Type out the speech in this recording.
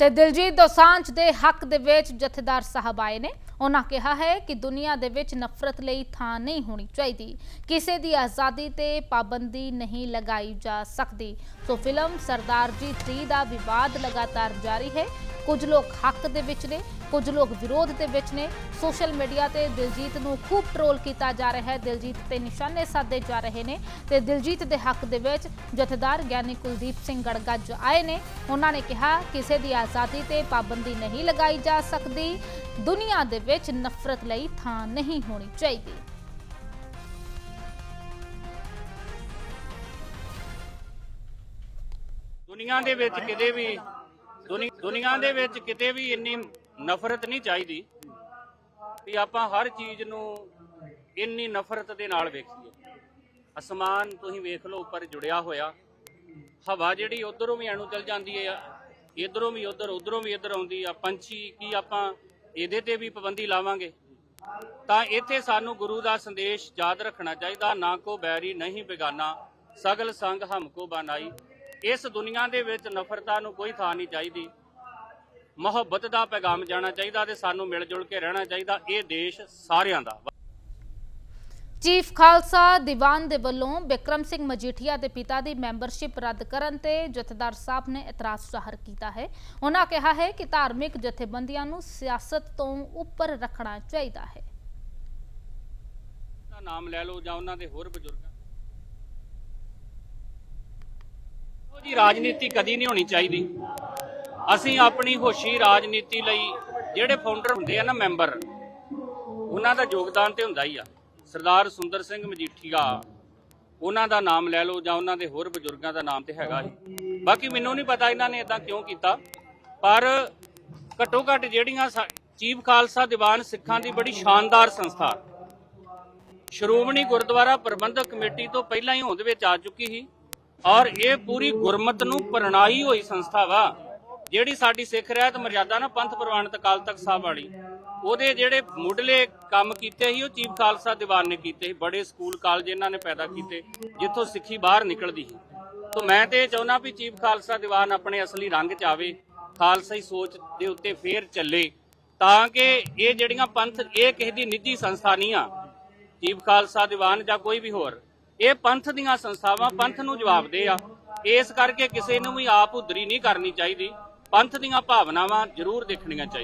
ਤੇ ਦਿਲਜੀਤ ਦੋਸਾਂਝ ਦੇ ਹੱਕ ਦੇ ਵਿੱਚ ਜਥੇਦਾਰ ਸਾਹਿਬ ਆਏ ਨੇ। ਉਹਨਾਂ ਕਿਹਾ ਹੈ ਕਿ ਦੁਨੀਆ ਦੇ ਵਿੱਚ ਨਫ਼ਰਤ ਲਈ ਥਾਂ ਨਹੀਂ ਹੋਣੀ ਚਾਹੀਦੀ। ਕਿਸੇ ਦੀ ਆਜ਼ਾਦੀ ਤੇ ਪਾਬੰਦੀ ਨਹੀਂ ਲਗਾਈ ਜਾ ਸਕਦੀ। ਸੋ ਫਿਲਮ ਸਰਦਾਰ ਜੀ 3 ਦਾ ਵਿਵਾਦ ਲਗਾਤਾਰ ਜਾਰੀ ਹੈ। ਕੁਝ ਲੋਕ ਹੱਕ ਦੇ ਵਿੱਚ ਨੇ, ਕੁਝ ਲੋਕ ਵਿਰੋਧ ਦੇ ਵਿੱਚ ਨੇ। ਸੋਸ਼ਲ ਮੀਡੀਆ ਤੇ ਦਿਲਜੀਤ ਨੂੰ ਖੂਬ ਟਰੋਲ ਕੀਤਾ ਜਾ ਰਿਹਾ ਹੈ। ਦਿਲਜੀਤ ਤੇ ਨਿਸ਼ਾਨੇ ਸਾਧੇ ਜਾ ਰਹੇ ਨੇ ਤੇ ਦਿਲਜੀਤ ਦੇ ਹੱਕ ਦੇ ਵਿੱਚ ਜਥੇਦਾਰ ਗਿਆਨੀ ਕੁਲਦੀਪ ਸਿੰਘ ਗੜਗੱਜ ਆਏ ਨੇ। ਉਹਨਾਂ ਨੇ ਕਿਹਾ, ਕਿਸੇ ਦੀ ਆਜ਼ਾਦੀ ਤੇ ਪਾਬੰਦੀ ਨਹੀਂ ਲਗਾਈ ਜਾ ਸਕਦੀ। ਦੁਨੀਆ ਦੇ ਵਿੱਚ ਨਫ਼ਰਤ ਲਈ ਥਾਂ ਨਹੀਂ ਹੋਣੀ ਚਾਹੀਦੀ। ਦੁਨੀਆ ਦੇ ਵਿੱਚ ਕਿਤੇ ਵੀ ਦੁਨੀਆ ਦੇ ਵਿੱਚ ਕਿਤੇ ਵੀ ਇੰਨੀ ਨਫ਼ਰਤ ਨਹੀਂ ਚਾਹੀਦੀ ਵੀ ਆਪਾਂ ਹਰ ਚੀਜ਼ ਨੂੰ ਇੰਨੀ ਨਫ਼ਰਤ ਦੇ ਨਾਲ ਵੇਖੀਏ। ਅਸਮਾਨ ਤੁਸੀਂ ਵੇਖ ਲਓ ਉੱਪਰ ਜੁੜਿਆ ਹੋਇਆ। ਹਵਾ ਜਿਹੜੀ ਉਧਰੋਂ ਵੀ ਐਨੂੰ ਚਲ ਜਾਂਦੀ ਹੈ ਇਧਰੋਂ ਵੀ ਉਧਰ, ਉਧਰੋਂ ਵੀ ਇਧਰ ਆਉਂਦੀ ਆ। ਪੰਛੀ ਕੀ ਆਪਾਂ ਇਹਦੇ ਤੇ ਵੀ ਪਾਬੰਦੀ ਲਾਵਾਂਗੇ? ਤਾਂ ਇੱਥੇ ਸਾਨੂੰ ਗੁਰੂ ਦਾ ਸੰਦੇਸ਼ ਯਾਦ ਰੱਖਣਾ ਚਾਹੀਦਾ। ਨਾ ਕੋ ਬੈਰੀ, ਨਹੀਂ ਬਿਗਾਨਾ। ਸਗਲ ਸੰਗ ਹਮ ਕੋ ਬਨਾਈ। ਇਸ ਦੁਨੀਆ ਦੇ ਵਿੱਚ ਨਫ਼ਰਤਾਂ ਨੂੰ ਕੋਈ ਥਾਂ ਨਹੀਂ ਚਾਹੀਦੀ। ਮੁਹੱਬਤ ਦਾ ਪੈਗਾਮ ਜਾਣਾ ਚਾਹੀਦਾ ਤੇ ਸਾਨੂੰ ਮਿਲ ਜੁਲ ਕੇ ਰਹਿਣਾ ਚਾਹੀਦਾ। ਇਹ ਦੇਸ਼ ਸਾਰਿਆਂ ਦਾ। ਚੀਫ ਖਾਲਸਾ ਦੀਵਾਨ ਦੇ ਵੱਲੋਂ ਬਿਕਰਮ ਸਿੰਘ ਮਜੀਠੀਆ ਦੇ ਪਿਤਾ ਦੀ ਮੈਂਬਰਸ਼ਿਪ ਰੱਦ ਕਰਨ ਤੇ ਜਥੇਦਾਰ ਸਾਹਿਬ ਨੇ ਇਤਰਾਜ਼ ਜ਼ਾਹਰ ਕੀਤਾ ਹੈ। ਉਹਨਾਂ ਕਿਹਾ ਹੈ ਕਿ ਧਾਰਮਿਕ ਜਥੇਬੰਦੀਆਂ ਨੂੰ ਸਿਆਸਤ ਤੋਂ ਉੱਪਰ ਰੱਖਣਾ ਚਾਹੀਦਾ ਹੈ। ਦਾ ਨਾਮ ਲੈ ਲਓ ਜਾਂ ਉਹਨਾਂ ਦੇ ਹੋਰ ਬਜ਼ੁਰਗਾਂ ਉਹ ਜੀ ਰਾਜਨੀਤੀ ਕਦੀ ਨਹੀਂ ਹੋਣੀ ਚਾਹੀਦੀ। ਅਸੀਂ ਆਪਣੀ ਹੋਸ਼ੀ ਰਾਜਨੀਤੀ ਲਈ ਜਿਹੜੇ ਫਾਊਂਡਰ ਹੁੰਦੇ ਆ ਨਾ ਮੈਂਬਰ, ਉਹਨਾਂ ਦਾ ਯੋਗਦਾਨ ਤੇ ਹੁੰਦਾ ਹੀ ਆ। ਸਰਦਾਰ ਸੁੰਦਰ ਸਿੰਘ ਮਜੀਠੀਆ, ਉਹਨਾਂ ਦਾ ਨਾਮ ਲੈ ਲਓ ਜਾਂ ਉਹਨਾਂ ਦੇ ਹੋਰ ਬਜ਼ੁਰਗਾਂ ਦਾ ਨਾਮ ਤੇ ਹੈਗਾ ਹੀ ਬਾਕੀ ਮੈਨੂੰ ਨਹੀਂ ਪਤਾ ਇਹਨਾਂ ਨੇ ਇਦਾਂ ਕਿਉਂ ਕੀਤਾ, ਪਰ ਘੱਟੋ ਘੱਟ ਜਿਹੜੀਆਂ ਚੀਫ ਖਾਲਸਾ ਦੀਵਾਨ ਸਿੱਖਾਂ ਦੀ ਬੜੀ ਸ਼ਾਨਦਾਰ ਸੰਸਥਾ। ਸ਼੍ਰੋਮਣੀ ਗੁਰਦੁਆਰਾ ਪ੍ਰਬੰਧਕ ਕਮੇਟੀ ਤੋਂ ਪਹਿਲਾਂ ਹੀ ਹੋਂਦ ਵਿੱਚ ਆ ਚੁੱਕੀ ਸੀ, ਔਰ ਇਹ ਪੂਰੀ ਗੁਰਮਤ ਨੂੰ ਪ੍ਰਣਾਈ ਹੋਈ ਸੰਸਥਾ ਵਾ, ਜਿਹੜੀ ਸਾਡੀ ਸਿੱਖ ਰਹਿਤ ਮਰਜ਼ਾਦਾ ਨਾ ਪੰਥ ਪ੍ਰਵਾਨਿਤ ਅਕਾਲ ਤਖਤ ਸਾਹਿਬ ਵਾਲੀ। ਉਹਦੇ ਜਿਹੜੇ ਮੁੱਢਲੇ ਕੰਮ ਕੀਤੇ ਸੀ, ਉਹ ਚੀਫ ਖਾਲਸਾ ਦੀਵਾਨ ਨੇ ਕੀਤੇ ਸੀ, ਬੜੇ ਸਕੂਲ ਕਾਲਜ ਇਹਨਾਂ ਨੇ ਪੈਦਾ ਕੀਤੇ, ਜਿੱਥੋਂ ਸਿੱਖੀ ਬਾਹਰ ਨਿਕਲਦੀ ਸੀ। ਤੋਂ ਮੈਂ ਤੇ ਚਾਹੁੰਦਾ ਵੀ ਚੀਫ ਖਾਲਸਾ ਦੀਵਾਨ ਆਪਣੇ ਅਸਲੀ ਰੰਗ ਚ ਆਵੇ ਖਾਲਸਾਈ ਸੋਚ ਦੇ ਉੱਤੇ ਫੇਰ ਚੱਲੇ, ਤਾਂ ਕਿ ਇਹ ਜਿਹੜੀਆਂ ਪੰਥ, ਇਹ ਕਿਸੇ ਦੀ ਨਿੱਜੀ ਸੰਸਥਾ ਨਹੀਂ ਆ ਚੀਫ ਖਾਲਸਾ ਦੀਵਾਨ ਜਾਂ ਕੋਈ ਵੀ ਹੋਰ, ਇਹ ਪੰਥ ਦੀਆਂ ਸੰਸਥਾਵਾਂ ਪੰਥ ਨੂੰ ਜਵਾਬਦੇ ਆ। ਇਸ ਕਰਕੇ ਕਿਸੇ ਨੂੰ ਵੀ ਆਪ ਉਧਰੀ ਨਹੀਂ ਕਰਨੀ ਚਾਹੀਦੀ, ਪੰਥ ਦੀਆਂ ਭਾਵਨਾਵਾਂ ਜ਼ਰੂਰ ਦੇਖਣੀਆਂ ਚਾਹੀਦੀਆਂ।